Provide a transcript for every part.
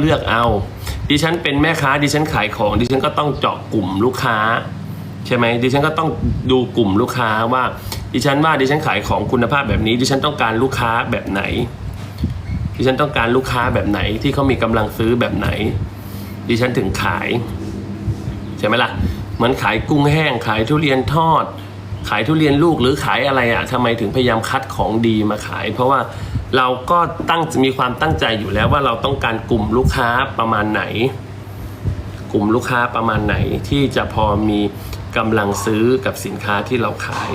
เลือกเอา ดิฉันเป็นแม่ค้า ดิฉันขายของ ดิฉันก็ต้องเจาะกลุ่มลูกค้า ใช่ไหมดิฉันก็ต้องดูกลุ่มลูกค้าว่า ดิฉันว่าดิฉันขายของคุณภาพแบบนี้ ดิฉันต้องการลูกค้าแบบไหน ดิฉันต้องการลูกค้าแบบไหนที่เขามีกำลังซื้อแบบไหน ดิฉันถึงขายใช่ไหมล่ะเหมือนขายกุ้งแห้งขายทุเรียนทอด ขายทุเรียนลูกหรือขายอะไรอะ่ะทำไมถึงพยายามคัดของดีมาขาย เพราะว่า เราก็ตั้งมีความตั้งใจอยู่แล้วว่าเราต้องการกลุ่มลูกค้าประมาณไหน กลุ่มลูกค้าประมาณไหนที่จะพอมีกำลังซื้อกับสินค้าที่เราขาย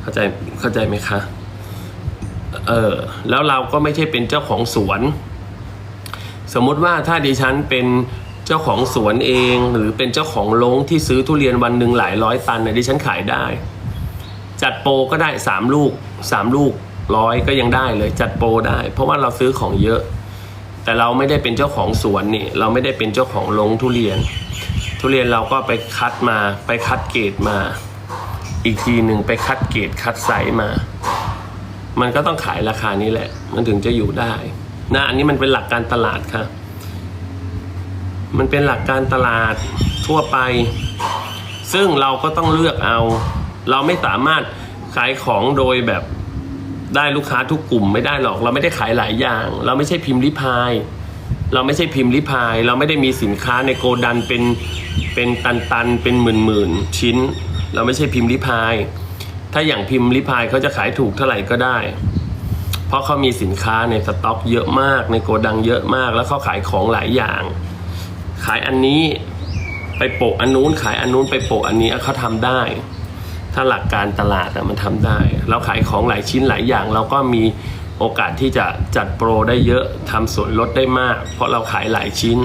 เข้าใจเข้าใจไหมคะเออแล้วเราก็ไม่ใช่เป็นเจ้าของสวน สมมติว่าถ้าดิฉันเป็นเจ้าของสวนเอง หรือเป็นเจ้าของโรงที่ซื้อทุเรียนวันหนึ่งหลายร้อยตันเนี่ยดิฉันขายได้ จัดโปรก็ได้สามลูกสามลูก ร้อยก็ยังได้เลยจัดโปรได้ เพราะว่าเราซื้อของเยอะ แต่เราไม่ได้เป็นเจ้าของสวนนี่ เราไม่ได้เป็นเจ้าของโรงทุเรียน ทุเรียนเราก็ไปคัดมา ไปคัดเกรดมา อีกทีหนึ่งไปคัดเกรดคัดไซส์มา มันก็ต้องขายราคานี้แหละ มันถึงจะอยู่ได้นะอันนี้มันเป็นหลักการตลาดค่ะ มันเป็นหลักการตลาดทั่วไป ซึ่งเราก็ต้องเลือกเอา เราไม่สามารถขายของโดยแบบ ได้ลูกค้าทุกกลุ่มไม่ได้หรอก เราไม่ได้ขายหลายอย่าง เราไม่ใช่พิมพ์ริพาย เราไม่ใช่พิมพ์ริพาย เราไม่ได้มีสินค้าในโกดันเป็นเป็นตันตันๆเป็นหมื่นหมื่นๆชิ้น เราไม่ใช่พิมพ์ริพาย ถ้าอย่างพิมพ์ริพายเขาจะขายถูกเท่าไหร่ก็ได้ เพราะเขามีสินค้าในสต็อกเยอะมาก ในโกดังเยอะมาก แล้วเขาขายของหลายอย่าง ขายอันนี้ไปโปะอันนู้นขายอันนู้นไปโปะอันนี้เขาทำได้าหลักการตลาดมันทำได้ เราขายของหลายชิ้นหลายอย่าง เราก็มีโอกาสที่จะจัดโปรได้เยอะทำส่วนลดได้มาก เพราะเราขายหลายชิ้น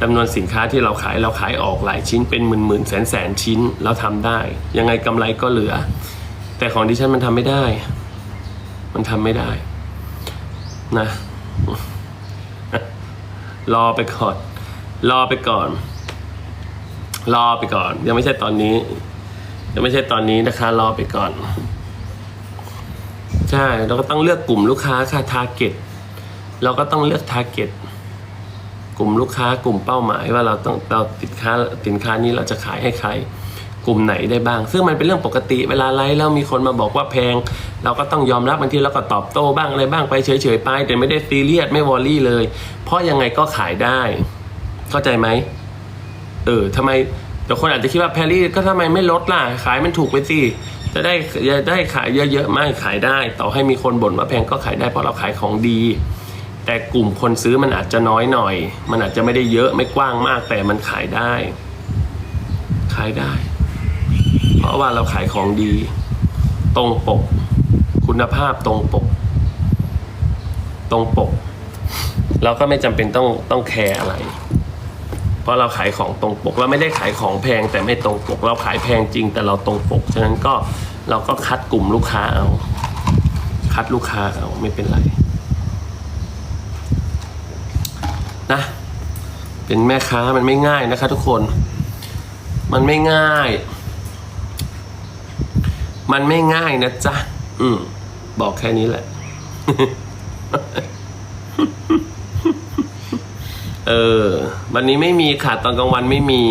จำนวนสินค้าที่เราขายเราขายออกหลายชิ้น เป็นหมื่นหมื่นแสนแสนชิ้นเราทำได้ ยังไงกำไรก็เหลือ แต่ของดิฉันมันทำไม่ได้ มันทำไม่ได้นะรอไปก่อน รอไปก่อน รอไปก่อน ยังไม่ใช่ตอนนี้ ยังไม่ใช่ตอนนี้นะคะรอไปก่อน ใช่เราก็ต้องเลือกกลุ่มลูกค้าค่ะทาร์เก็ตเราก็ต้องเลือกทาร์เก็ตกลุ่มลูกค้ากลุ่มเป้าหมายว่าเราต้องเราสินค้าสินค้านี้เราจะขายให้ใครกลุ่มไหนได้บ้าง ซึ่งมันเป็นเรื่องปกติเวลาไลฟ์แล้วมีคนมาบอกว่าแพง เราก็ต้องยอมรับบางทีเราก็ตอบโต้บ้างอะไรบ้างไปเฉยๆไป แต่ไม่ได้ซีเรียสไม่วอรี่เลย เพราะยังไงก็ขายได้ เข้าใจไหมเออทำไม เดี๋ยวคนอาจจะคิดว่าแพรรี่ก็ทำไมไม่ลดล่ะ ขายมันถูกไปสิจะได้จะได้ขายเยอะๆไม่ขายได้ ต่อให้มีคนบ่นว่าแพงก็ขายได้เพราะเราขายของดี แต่กลุ่มคนซื้อมันอาจจะน้อยหน่อย มันอาจจะไม่ได้เยอะไม่กว้างมากแต่มันขายได้ ขายได้ เพราะว่าเราขายของดี ตรงปก คุณภาพตรงปก ตรงปก เราก็ไม่จำเป็นต้องต้องแคร์อะไร เพราะเราขายของตรงปก เราไม่ได้ขายของแพงแต่ไม่ตรงปก เราขายแพงจริงแต่เราตรงปก ฉะนั้นก็เราก็คัดกลุ่มลูกค้าเอา คัดลูกค้าเอาไม่เป็นไรนะเป็นแม่ค้ามันไม่ง่ายนะคะทุกคน มันไม่ง่าย มันไม่ง่ายนะจ๊ะ อืม บอกแค่นี้แหละ เออ วันนี้ไม่มีค่ะ ตอนกลางวันไม่มี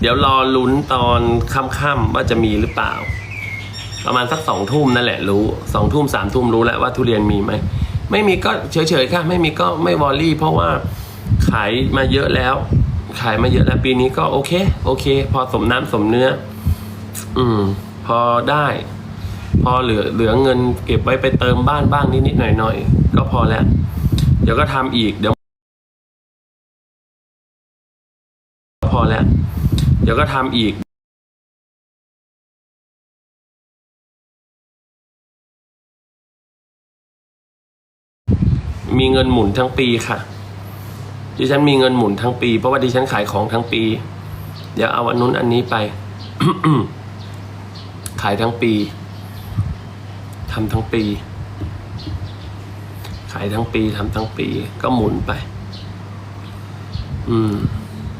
เดี๋ยวรอลุ้นตอนค่ำๆว่าจะมีหรือเปล่า ประมาณสักสองทุ่มนั่นแหละรู้สองทุ่มสามทุ่มรู้แล้วว่าทุเรียนมีไหม ไม่มีก็เฉยๆค่ะ ไม่มีก็ไม่วอรี่ เพราะว่าขายมาเยอะแล้ว ขายมาเยอะแล้วปีนี้ก็โอเค โอเค พอสมน้ำสมเนื้อ อืม พอได้ พอเหลือเหลือเงินเก็บไว้ไปเติมบ้านบ้างนิดๆหน่อยๆก็พอแล้ว เดี๋ยวก็ทำอีกเดี๋ยว พอแล้ว เดี๋ยวก็ทำอีกมีเงินหมุนทั้งปีค่ะ ดิฉันมีเงินหมุนทั้งปี เพราะว่าดิฉันขายของทั้งปี เดี๋ยวเอาอันนู้นอันนี้ไป ขายทั้งปีทำทั้งปี ขายทั้งปีทำทั้งปี ก็หมุนไป อืม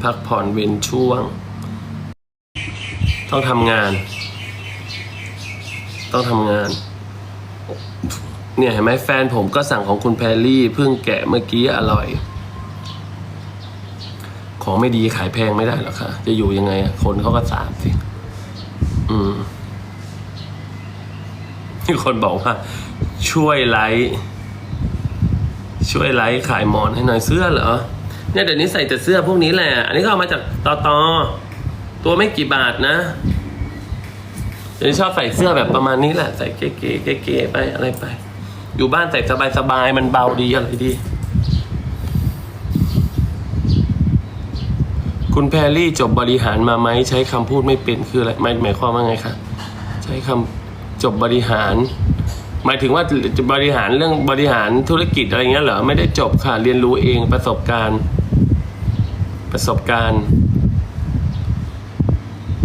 พักผ่อนเว้นช่วง ต้องทำงาน ต้องทำงาน เนี่ยเห็นไหมแฟนผมก็สั่งของคุณแพรรี่เพิ่งแกะเมื่อกี้อร่อย ของไม่ดีขายแพงไม่ได้หรอกค่ะ จะอยู่ยังไง คนเขาก็สามสิ อืมมีคนบอกว่า ช่วยไลฟ์ช่วยไลฟ์ขายหมอนให้หน่อยเสื้อเหรอ เนี่ยเดี๋ยวนี้ใส่แต่เสื้อพวกนี้แหละ อันนี้ก็เอามาจากตอตอตัวไม่กี่บาทนะเดี๋ยวนี้ชอบใส่เสื้อแบบประมาณนี้แหละ ใส่เก๋ๆเก๋ๆไปอะไรไป อยู่บ้านใส่สบายๆมันเบาดีอะไรดี คุณแพรรี่จบบริหารมาไหมใช้คำพูดไม่เป็นคืออะไรหมายหมายความว่าไงคะใช้คำจบบริหาร หมายถึงว่าจะบริหารเรื่องบริหารธุรกิจอะไรเงี้ยเหรอไม่ได้จบค่ะเรียนรู้เองประสบการณ์ ประสบการณ์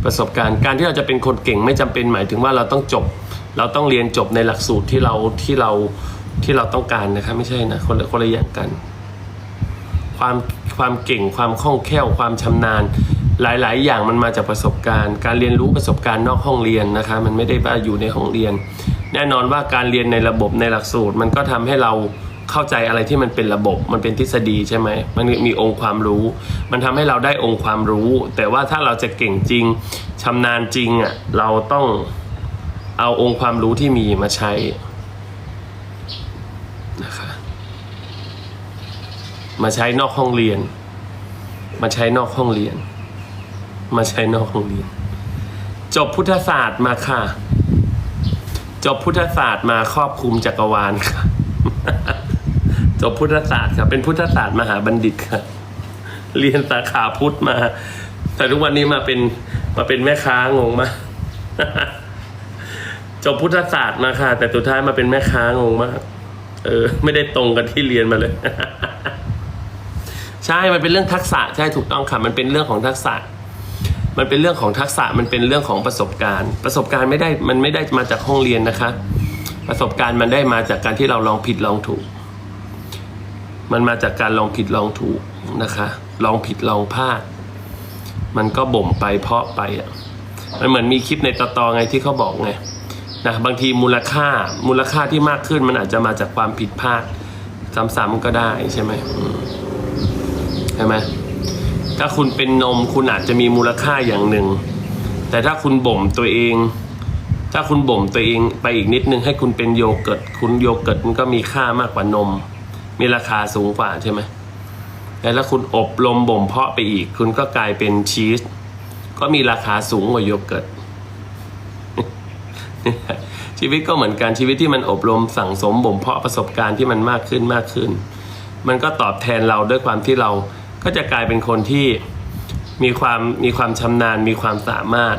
ประสบการณ์การที่เราจะเป็นคนเก่งไม่จำเป็นหมายถึงว่าเราต้องจบ เราต้องเรียนจบในหลักสูตรที่เราที่เราที่เราต้องการนะคะไม่ใช่นะคนละคนละอย่างกัน ความความเก่งความคล่องแคล่วความชำนาญหลาย ๆ อย่างมันมาจากประสบการณ์ การเรียนรู้ประสบการณ์นอกห้องเรียนนะคะมันไม่ได้ว่าอยู่ในห้องเรียน แน่นอนว่าการเรียนในระบบในหลักสูตร มันก็ทำให้เรา เข้าใจอะไรที่มันเป็นระบบ มันเป็นทฤษฎีใช่ไหมมันมีองค์ความรู้ มันทำให้เราได้องค์ความรู้ แต่ว่าถ้าเราจะเก่งจริงชำนาญจริงอะเราต้องเอาองค์ความรู้ที่มีมาใช้นะคะมาใช้นอกห้องเรียน มาใช้นอกห้องเรียน มาใช้นอกห้องเรียน จบพุทธศาสตร์มาค่ะ จบพุทธศาสตร์มาครอบคลุมจักรวาลค่ะ จบพุทธศาสตร์ครับเป็นพุทธศาสตร์มหาบัณฑิตค่ะเรียนสาขาพุทธมา แต่ทุกวันนี้มาเป็นมาเป็นแม่ค้างงมากจบพุทธศาสตร์มาค่ะ แต่สุดท้ายมาเป็นแม่ค้างงมาก เออ ไม่ได้ตรงกันที่เรียนมาเลย ใช่ มันเป็นเรื่องทักษะใช่ถูกต้องค่ะมันเป็นเรื่องของทักษะ มันเป็นเรื่องของทักษะมันเป็นเรื่องของประสบการณ์ ประสบการณ์ไม่ได้มันไม่ได้มาจากห้องเรียนนะคะ ประสบการณ์มันได้มาจากการที่เราลองผิดลองถูก มันมาจากการลองผิดลองถูกนะคะ ลองผิดลองพลาด มันก็บ่มไปเพาะไปอะมันเหมือนมีคลิปในตอตอไงที่เขาบอกไงนะบางทีมูลค่ามูลค่าที่มากขึ้นมันอาจจะมาจากความผิดพลาดซ้ำๆก็ได้ใช่ไหมใช่ไหมถ้าคุณเป็นนมคุณอาจจะมีมูลค่าอย่างหนึ่ง แต่ถ้าคุณบ่มตัวเอง ถ้าคุณบ่มตัวเองไปอีกนิดนึงให้คุณเป็นโยเกิร์ตคุณโยเกิร์ตมันก็มีค่ามากกว่านม มีราคาสูงกว่าใช่ไหมแต่ถ้าคุณอบรมบ่มเพาะไปอีก คุณก็กลายเป็นชีส ก็มีราคาสูงกว่าโยเกิร์ตชีวิตก็เหมือนกันชีวิตที่มันอบรมสั่งสมบ่มเพาะประสบการณ์ที่มันมากขึ้นมากขึ้น มันก็ตอบแทนเราด้วยความที่เราก็จะกลายเป็นคนที่มีความมีความชำนาญ มีความสามารถ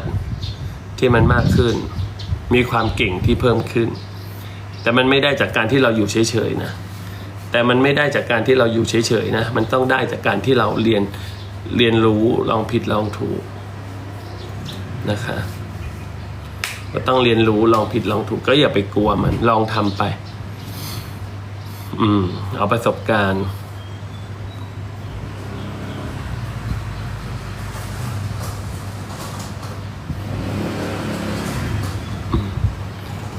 ที่มันมากขึ้น มีความเก่งที่เพิ่มขึ้น แต่มันไม่ได้จากการที่เราอยู่เฉยๆนะ แต่มันไม่ได้จากการที่เราอยู่เฉยๆนะ มันต้องได้จากการที่เราเรียนเรียนรู้ลองผิดลองถูกนะคะ ก็ต้องเรียนรู้ลองผิดลองถูก ก็อย่าไปกลัวมัน ลองทำไป อืม เอาประสบการณ์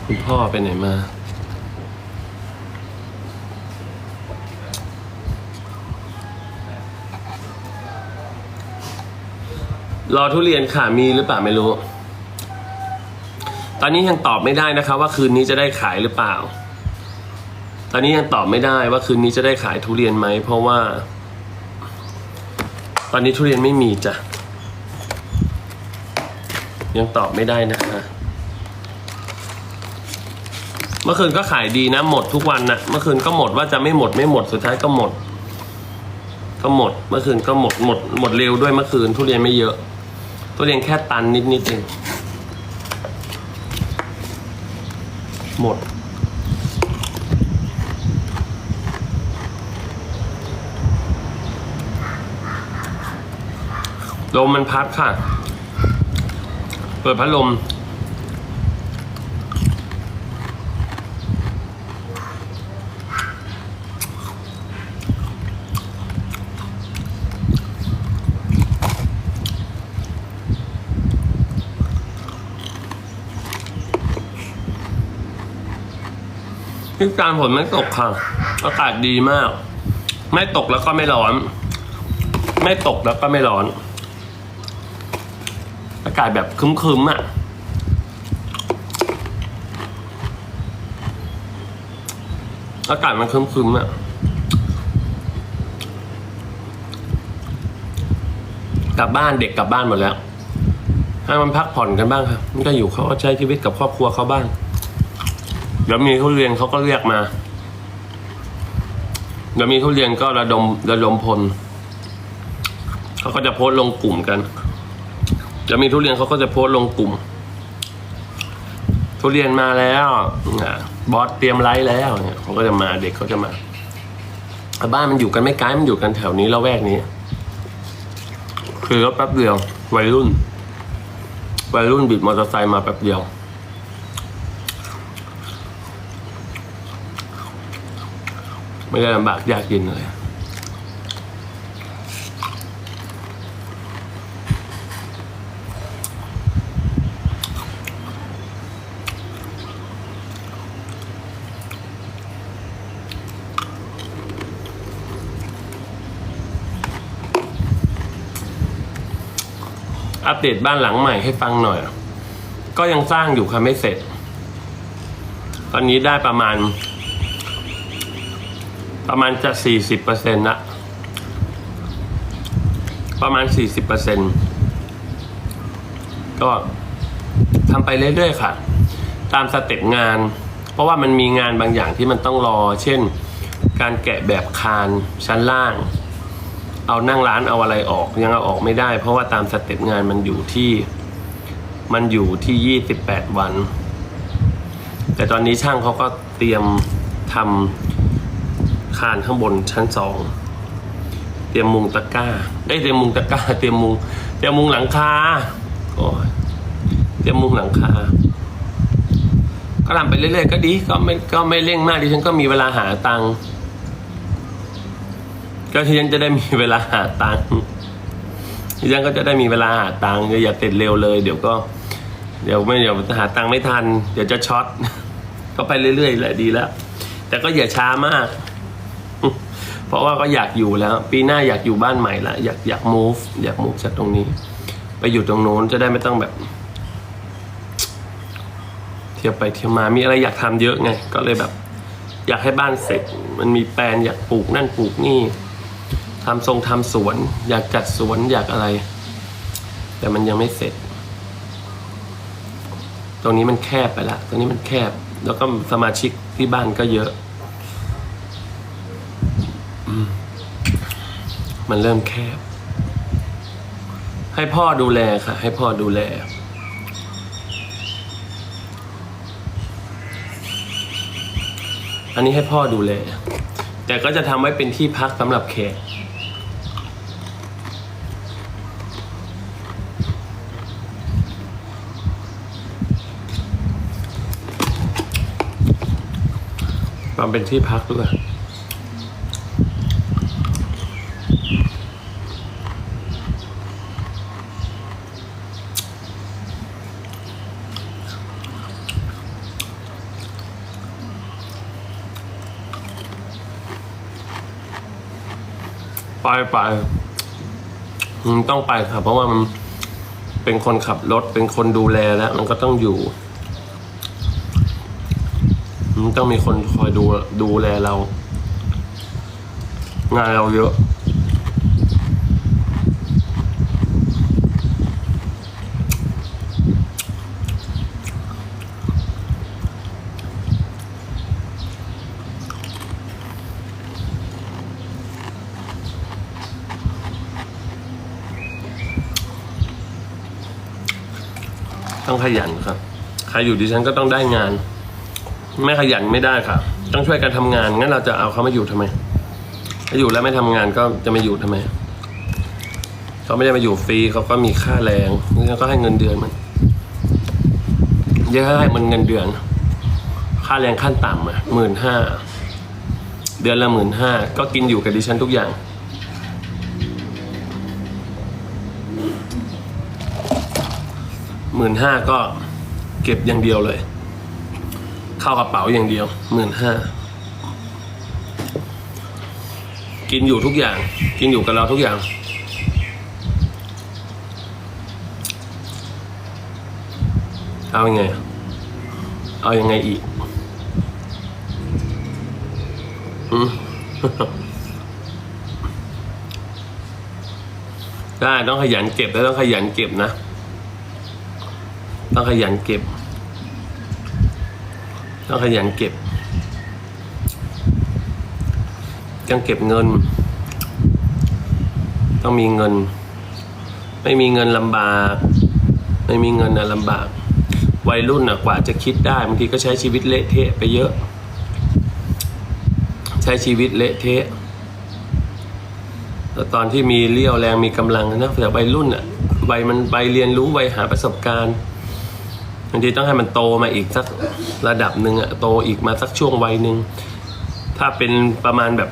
คุณพ่อไปไหนมา รอทุเรียนค่ะมีหรือเปล่าไม่รู้ ตอนนี้ยังตอบไม่ได้นะคะ ว่าคืนนี้จะได้ขายหรือเปล่า ตอนนี้ยังตอบไม่ได้ว่าคืนนี้จะได้ขายทุเรียนไหมเพราะว่า ตอนนี้ทุเรียนไม่มีจ้ะยังตอบไม่ได้นะคะเมื่อคืนก็ขายดีนะ หมดทุกวันนะเมื่อคืนก็หมดว่าจะไม่หมดไม่หมดสุดท้ายก็หมด ก็หมด เมื่อคืนก็หมดหมดหมดเร็วด้วยเมื่อคืนทุเรียนไม่เยอะ ทุเรียนแค่ตันนิดนิดเองหมด ลมมันพัดค่ะ เปิดพัดลม ที่การฝนไม่ตกค่ะ อากาศดีมาก ไม่ตกแล้วก็ไม่ร้อน ไม่ตกแล้วก็ไม่ร้อน อากาศแบบคึมๆอะอากาศมันคึมๆอะกลับบ้านเด็กกลับบ้านหมดแล้ว ให้มันพักผ่อนกันบ้างครับมันก็อยู่เขาก็ใช้ชีวิตกับครอบครัวเขาบ้าง เดี๋ยวมีทุเรียนเขาก็เรียกมาเดี๋ยวมีทุเรียนก็ระดมระดมพลเขาก็จะโพสต์ลงกลุ่มกันเดี๋ยวมีทุเรียนเขาก็จะโพสต์ลงกลุ่ม ทุเรียนมาแล้วบอสเตรียมไลฟ์แล้วเนี่ยเขาก็จะมาเด็กเขาจะมาบ้านมันอยู่กันไม่ไกลมันอยู่กันแถวนี้ละแวกนี้ คือก็แป๊บเดียว วัยรุ่น วัยรุ่นบิดมอเตอร์ไซค์มาแป๊บเดียว ไม่ได้ลำบากยากเย็นเลยอัปเดตบ้านหลังใหม่ให้ฟังหน่อย ก็ยังสร้างอยู่ค่ะไม่เสร็จ ตอนนี้ได้ประมาณ ประมาณจะสี่สิบเปอร์เซ็นต์ละประมาณสี่สิบเปอร์เซ็นต์ก็ทำไปเรื่อยๆค่ะ ตามสเต็ปงาน เพราะว่ามันมีงานบางอย่างที่มันต้องรอ เช่น การแกะแบบคานชั้นล่าง เอานั่งร้านเอาอะไรออกยังเอาออกไม่ได้ เพราะว่าตามสเต็ปงานมันอยู่ที่ มันอยู่ที่ยี่สิบแปดวัน แต่ตอนนี้ช่างเขาก็เตรียมทำ คานข้างบนชั้นสองเตรียมมุงตะกร้า ได้เตรียมมุงตะกร้า เตรียมมุง เตรียมมุงหลังคาโอ้ยเตรียมมุงหลังคา ก็ทำไปเรื่อยๆก็ดี ก็ไม่ก็ไม่เร่งมากดิฉันก็มีเวลาหาตังค์ก็ที่ฉันจะได้มีเวลาหาตังค์ดิฉันก็จะได้มีเวลาหาตังค์อย่าเสร็จเร็วเลย เดี๋ยวก็ เดี๋ยวไม่เดี๋ยวหาตังค์ไม่ทัน เดี๋ยวจะช็อต ก็ไปเรื่อยๆแหละดีแล้ว แต่ก็อย่าช้ามาก เพราะว่าก็อยากอยู่แล้ว ปีหน้าอยากอยู่บ้านใหม่ละอยากอยาก move อยาก move จากตรงนี้ ไปอยู่ตรงโน้นจะได้ไม่ต้องแบบ เที่ยวไปเที่ยวมามีอะไรอยากทำเยอะไง ก็เลยแบบ อยากให้บ้านเสร็จ มันมีแปลนอยากปลูกนั่นปลูกนี่ทำทรงทำสวน อยากจัดสวนอยากอะไร แต่มันยังไม่เสร็จ ตรงนี้มันแคบไปละตรงนี้มันแคบ แล้วก็สมาชิกที่บ้านก็เยอะอืม มันเริ่มแคบ ให้พ่อดูแลค่ะ ให้พ่อดูแล อันนี้ให้พ่อดูแล แต่ก็จะทำไว้เป็นที่พักสำหรับแขกทำเป็นที่พักด้วย ไปไปอืมต้องไปครับ เพราะว่ามันเป็นคนขับรถ เป็นคนดูแลแล้ว มันก็ต้องอยู่มันต้องมีคนคอยดูดูแลเรา งานเราเยอะ ขยันครับ ใครอยู่ดิฉันก็ต้องได้งาน ไม่ขยันไม่ได้ค่ะ ต้องช่วยกันทำงาน งั้นเราจะเอาเขามาอยู่ทำไมถ้าอยู่แล้วไม่ทำงานก็จะมาอยู่ทำไม เขาไม่ได้มาอยู่ฟรีเขาก็มีค่าแรงนี่ก็ให้เงินเดือนมันเยอะให้มันเงินเดือน ค่าแรงขั้นต่ำอะหมื่นห้าเดือนละหมื่นห้าก็กินอยู่กับดิฉันทุกอย่าง หมื่นห้าก็เก็บอย่างเดียวเลย เข้ากระเป๋าอย่างเดียวหมื่นห้ากินอยู่ทุกอย่าง กินอยู่กับเราทุกอย่าง เอาอยัางไง เอาอยัางไงอีกอืมได้ต้องขยันเก็บแล้วต้องขยันเก็บนะ ต้องขยันเก็บต้องขยันเก็บต้องเก็บเงิน ต้องมีเงิน ไม่มีเงินลำบาก ไม่มีเงินนะลำบาก วัยรุ่นนะกว่าจะคิดได้บางทีก็ใช้ชีวิตเละเทะไปเยอะ ใช้ชีวิตเละเทะแล้วตอนที่มีเรี่ยวแรงมีกำลังนะแต่วัยรุ่นอะวัยมันไปเรียนรู้วัยหาประสบการณ์ บางทีต้องให้มันโตมาอีกสักระดับหนึ่งอะโตอีกมาสักช่วงวัยหนึ่งถ้าเป็นประมาณแบบ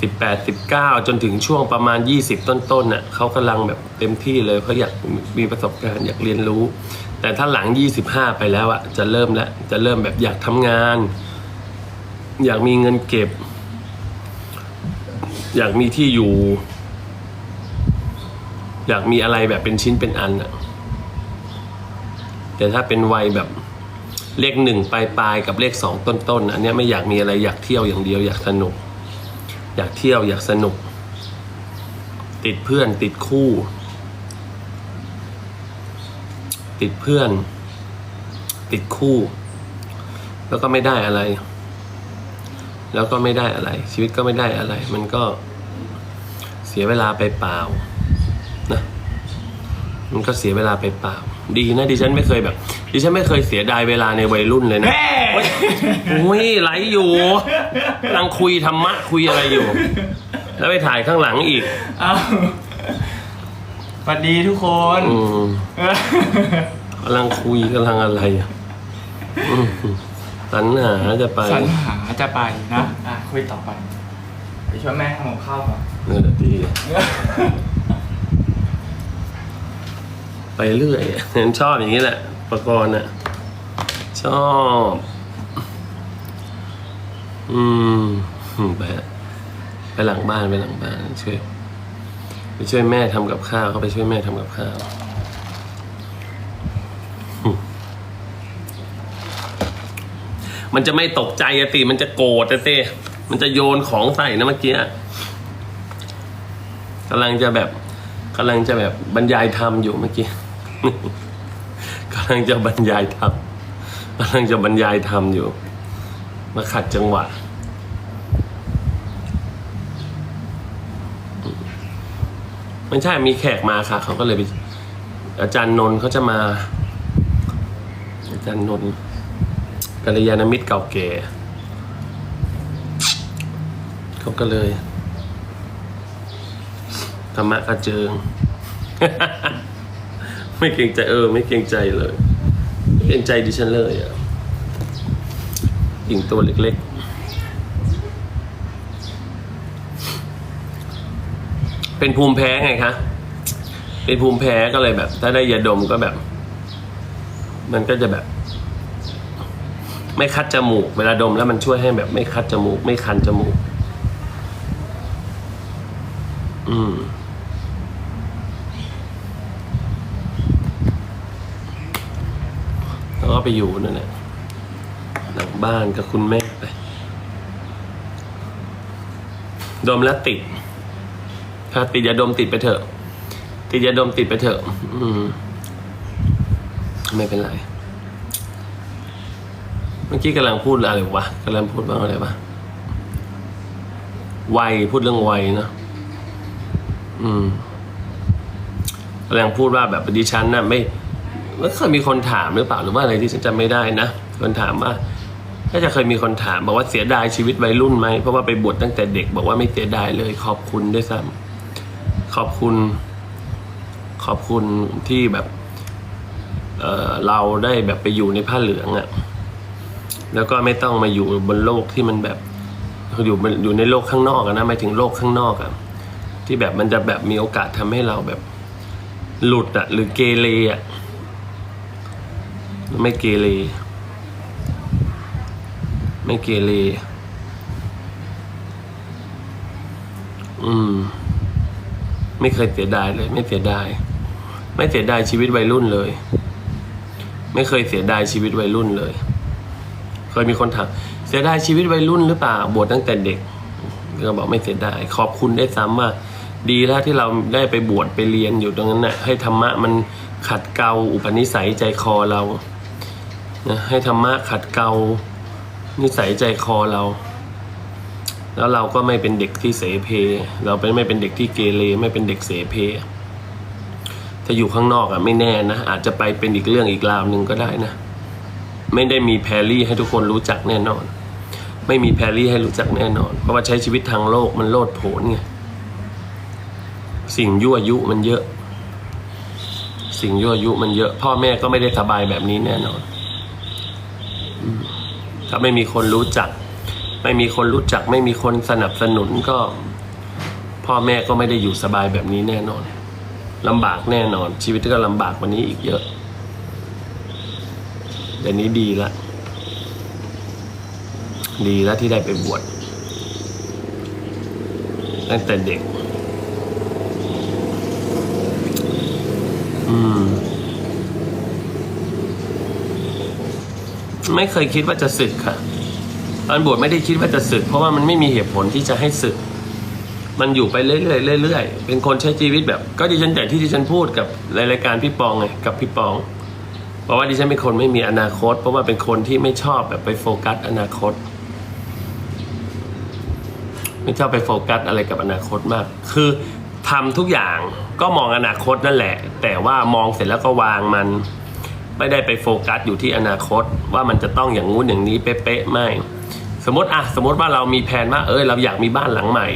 สิบแปดสิบเก้าจนถึงช่วงประมาณยี่สิบต้นๆน่ะเขากำลังแบบเต็มที่เลยเขาอยากมีประสบการณ์อยากเรียนรู้ แต่ถ้าหลังยี่สิบห้าไปแล้วอะจะเริ่มแล้วจะเริ่มแบบอยากทำงาน อยากมีเงินเก็บ อยากมีที่อยู่ อยากมีอะไรแบบเป็นชิ้นเป็นอันอะ แต่ถ้าเป็นวัยแบบเลขหนึ่งปลายปลายกับเลขสองต้นๆนอันนี้ไม่อยากมีอะไรอยากเที่ยวอย่างเดียวอยากสนุก อยากเที่ยวอยากสนุก ติดเพื่อนติดคู่ ติดเพื่อน ติดคู่ แล้วก็ไม่ได้อะไร แล้วก็ไม่ได้อะไร ชีวิตก็ไม่ได้อะไร มันก็เสียเวลาไปเปล่านะมันก็เสียเวลาไปเปล่า ดีนะดิฉันไม่เคยแบบ ดิฉันไม่เคยเสียดายเวลาในวัยรุ่นเลยนะแม่อุ้ยไหลอยู่กำลังคุยธรรมะคุยอะไรอยู่ แล้วไปถ่ายข้างหลังอีกเอาสวัสดีทุกคนอืมกำลังคุยกำลังอะไรอะอืมสัญหาจะไปสรรหาจะไปนะอะคุยต่อไปไปช่วยแม่ทำกับข้าวก่อน เนื้อดี ไปเรื่อยฉันชอบอย่างนี้แหละประกรณ์อะ ชอบ อืมไปไปหลังบ้านไปหลังบ้านช่วยไปช่วยแม่ทำกับข้าวเขาไปช่วยแม่ทำกับข้าวมันจะไม่ตกใจอะสิ มันจะโกรธอะสิ มันจะโยนของใส่นะเมื่อกี้อะกำลังจะแบบกำลังจะแบบบรรยายธรรมอยู่เมื่อกี้ กำลังจะบรรยายธรรมกำลังจะบรรยายธรรมอยู่ มาขัดจังหวะไม่ใช่มีแขกมาค่ะ เขาก็เลยไปอาจารย์นนท์เขาจะมา อาจารย์นนท์กัลยาณมิตรเก่าแก่เขาก็เลยธรรมะกระเจิง ไม่เกรงใจเออ ไม่เกรงใจเลยไม่เกรงใจดิฉันเลยอะหญิงตัวเล็กๆ เป็นภูมิแพ้ไงคะ เป็นภูมิแพ้ก็เลยแบบ ถ้าได้ยาดมก็แบบ มันก็จะแบบ ไม่คัดจมูก เวลาดมแล้วมันช่วยให้แบบ ไม่คัดจมูก ไม่คันจมูก อืม แล้ว ก็ไปอยู่นั่นแหละหลังบ้านกับคุณแม่ไปดมแล้วติดถ้าติดยาดมติดไปเถอะ ติดยาดมติดไปเถอะ อืม ไม่เป็นไร เมื่อกี้กำลังพูดอะไรวะกำลังพูดว่าอะไรวะวัยพูดเรื่องวัยเนะอืมกำลังพูดว่าแบบดิฉันน่ะไม่ ไม่เคยมีคนถามหรือเปล่าหรือว่าอะไรที่ฉันจำไม่ได้นะคนถามว่าถ้าจะเคยมีคนถามบอกว่าเสียดายชีวิตวัยรุ่นไหมเพราะว่าไปบวชตั้งแต่เด็ก บอกว่าไม่เสียดายเลยขอบคุณด้วยซ้ำขอบคุณ ขอบคุณที่แบบเเราได้แบบไปอยู่ในผ้าเหลืองอะ่ะแล้วก็ไม่ต้องมาอยู่บนโลกที่มันแบบอยู่บนอยู่ในโลกข้างนอกอะนะหมายถึงโลกข้างนอกอะที่แบบมันจะแบบมีโอกาสทำให้เราแบบหลุดอะหรือเกเรอะ ไม่เกเรไม่เกเรอืม ไม่เคยเสียดายเลย ไม่เสียดาย ไม่เสียดายชีวิตวัยรุ่นเลย ไม่เคยเสียดายชีวิตวัยรุ่นเลย เคยมีคนถามเสียดายชีวิตวัยรุ่นหรือเปล่าบวชตั้งแต่เด็กก็บอกไม่เสียดายขอบคุณได้ซ้ำว่าดีแล้วที่เราได้ไปบวชไปเรียนอยู่ตรงนั้นน่ะให้ธรรมะมันขัดเกลาอุปนิสัยใจคอเรา นะให้ธรรมะขัดเกลานิสัยใจคอเรา แล้วเราก็ไม่เป็นเด็กที่เสเพ เราเป็นไม่เป็นเด็กที่เกเรไม่เป็นเด็กเสเพถ้าอยู่ข้างนอกอะไม่แน่นะอาจจะไปเป็นอีกเรื่องอีกราวหนึ่งก็ได้นะ ไม่ได้มีแพรรี่ให้ทุกคนรู้จักแน่นอน ไม่มีแพรรี่ให้รู้จักแน่นอน เพราะว่าใช้ชีวิตทางโลกมันโลดโผนไงสิ่งยั่วยุมันเยอะ สิ่งยั่วยุมันเยอะ พ่อแม่ก็ไม่ได้สบายแบบนี้แน่นอน ถ้าไม่มีคนรู้จัก ไม่มีคนรู้จัก ไม่มีคนสนับสนุนก็ พ่อแม่ก็ไม่ได้อยู่สบายแบบนี้แน่นอนลำบากแน่นอน ชีวิตก็ลำบากกว่านี้อีกเยอะแต่นี้ดีละดีแล้วที่ได้ไปบวชตั้งแต่เด็ก อืม ไม่เคยคิดว่าจะศึกค่ะตอนบวชไม่ได้คิดว่าจะศึก เพราะว่ามันไม่มีเหตุผลที่จะให้ศึก มันอยู่ไปเรื่อยๆเรื่อยๆเป็นคนใช้ชีวิตแบบ ก็ดิฉันแต่ที่ดิฉันพูดกับรายการพี่ปองไงกับพี่ปองบอกว่าดิฉันเป็นคนไม่มีอนาคต เพราะว่าเป็นคนที่ไม่ชอบแบบไปโฟกัสอนาคต ไม่ชอบไปโฟกัสอะไรกับอนาคตมาก คือทำทุกอย่างก็มองอนาคตนั่นแหละ แต่ว่ามองเสร็จแล้วก็วางมัน ไม่ได้ไปโฟกัสอยู่ที่อนาคต ว่ามันจะต้องอย่างงู้นอย่างนี้เป๊ะๆไม่สมมติอะสมมติว่าเรามีแผนว่าเออเราอยากมีบ้านหลังใหม่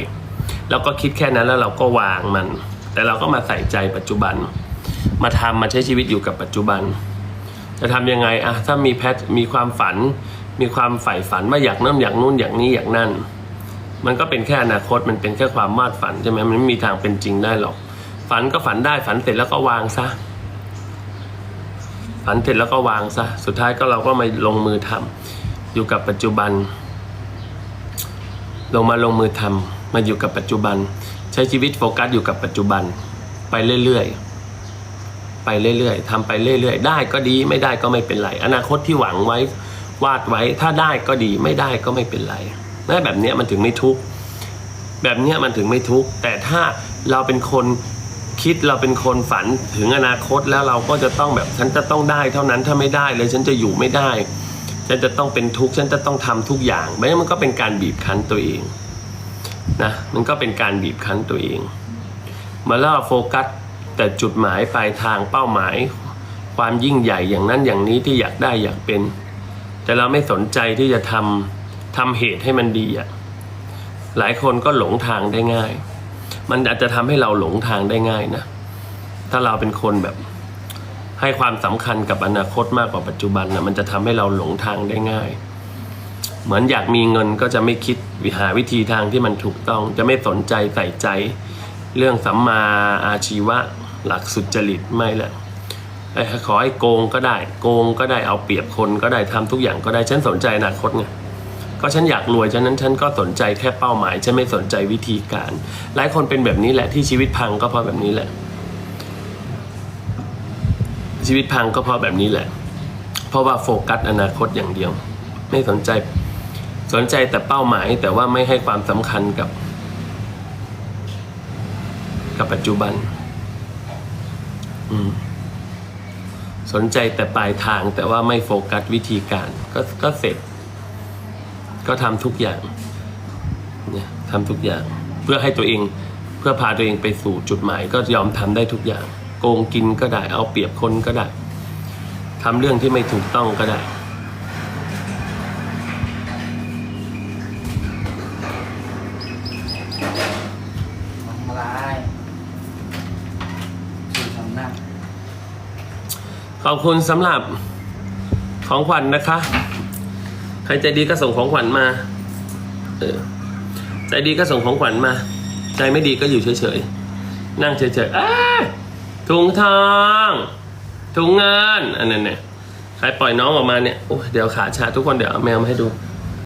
เราก็คิดแค่นั้นแล้วเราก็วางมัน แต่เราก็มาใส่ใจปัจจุบัน มาทำมาใช้ชีวิตอยู่กับปัจจุบัน จะทำยังไงอะถ้ามีแพทมีความฝัน มีความใฝ่ฝันว่าอยากนั่นอยากนู่นอยากนี้อยากนั่น มันก็เป็นแค่อนาคตมันเป็นแค่ความวาดฝันใช่ไหมมันไม่มีทางเป็นจริงได้หรอก ฝันก็ฝันได้ฝันเสร็จแล้วก็วางซะ ฝันเสร็จแล้วก็วางซะสุดท้ายก็เราก็มาลงมือทำอยู่กับปัจจุบัน ลงมาลงมือทำมาอยู่กับปัจจุบัน ใช้ชีวิตโฟกัสอยู่กับปัจจุบัน ไปเรื่อยๆไปเรื่อยๆทำไปเรื่อยๆ ได้ก็ดีไม่ได้ก็ไม่เป็นไร อนาคตที่หวังไว้วาดไว้ถ้าได้ก็ดีไม่ได้ก็ไม่เป็นไรนั่นแบบเนี้ยมันถึงไม่ทุกข์แบบเนี้ยมันถึงไม่ทุกข์แต่ถ้าเราเป็นคน คิดเราเป็นคนฝันถึงอนาคตแล้วเราก็จะต้องแบบฉันจะต้องได้เท่านั้นถ้าไม่ได้เลยฉันจะอยู่ไม่ได้ ฉันจะต้องเป็นทุกข์ฉันจะต้องทำทุกอย่างไม่งั้นมันก็เป็นการบีบคั้นตัวเองนะมันก็เป็นการบีบคั้นตัวเองเมื่อเราโฟกัสแต่จุดหมายปลายทางเป้าหมาย ความยิ่งใหญ่อย่างนั้นอย่างนี้ที่อยากได้อยากเป็น แต่เราไม่สนใจที่จะทำทำเหตุให้มันดีอะหลายคนก็หลงทางได้ง่าย มันอาจจะทำให้เราหลงทางได้ง่ายนะ ถ้าเราเป็นคนแบบให้ความสำคัญกับอนาคตมากกว่าปัจจุบันนะมันจะทำให้เราหลงทางได้ง่าย เหมือนอยากมีเงินก็จะไม่คิดวิหาวิธีทางที่มันถูกต้อง จะไม่สนใจใส่ใจ เรื่องสัมมาอาชีวะหลักสุจริตไม่แหละไอ้ขอให้โกงก็ได้ โกงก็ได้เอาเปรียบคนก็ได้ทำทุกอย่างก็ได้ฉันสนใจอนาคตไง ก็ฉันอยากรวยฉะนั้นฉันก็สนใจแค่เป้าหมาย ฉันไม่สนใจวิธีการ หลายคนเป็นแบบนี้แหละที่ชีวิตพังก็เพราะแบบนี้แหละ ชีวิตพังก็เพราะแบบนี้แหละ เพราะว่าโฟกัสอนาคตอย่างเดียว ไม่สนใจสนใจแต่เป้าหมายแต่ว่าไม่ให้ความสำคัญกับ กับปัจจุบัน อืมสนใจแต่ปลายทางแต่ว่าไม่โฟกัสวิธีการ ก็ก็เสร็จ ก็ทำทุกอย่างเนี่ยทำทุกอย่าง เพื่อให้ตัวเองเพื่อพาตัวเองไปสู่จุดหมาย ก็ยอมทำได้ทุกอย่าง โกงกินก็ได้เอาเปรียบคนก็ได้ทำเรื่องที่ไม่ถูกต้องก็ได้ทำอะไรคือทำหน้าขอบคุณสำหรับของขวัญนะคะใค รใจดีก็ส่งของขวัญมาเออใจดีก็ส่งของขวัญมา ใจไม่ดีก็อยู่เฉยๆนั่งเฉยๆอ้าถุงทองถุงเงินอันนั้นเนี่ยใครปล่อยน้องออกมาเนี่ยโอ้ยเดี๋ยวขาชาทุกคนเดี๋ยวเอาแมวมาให้ดู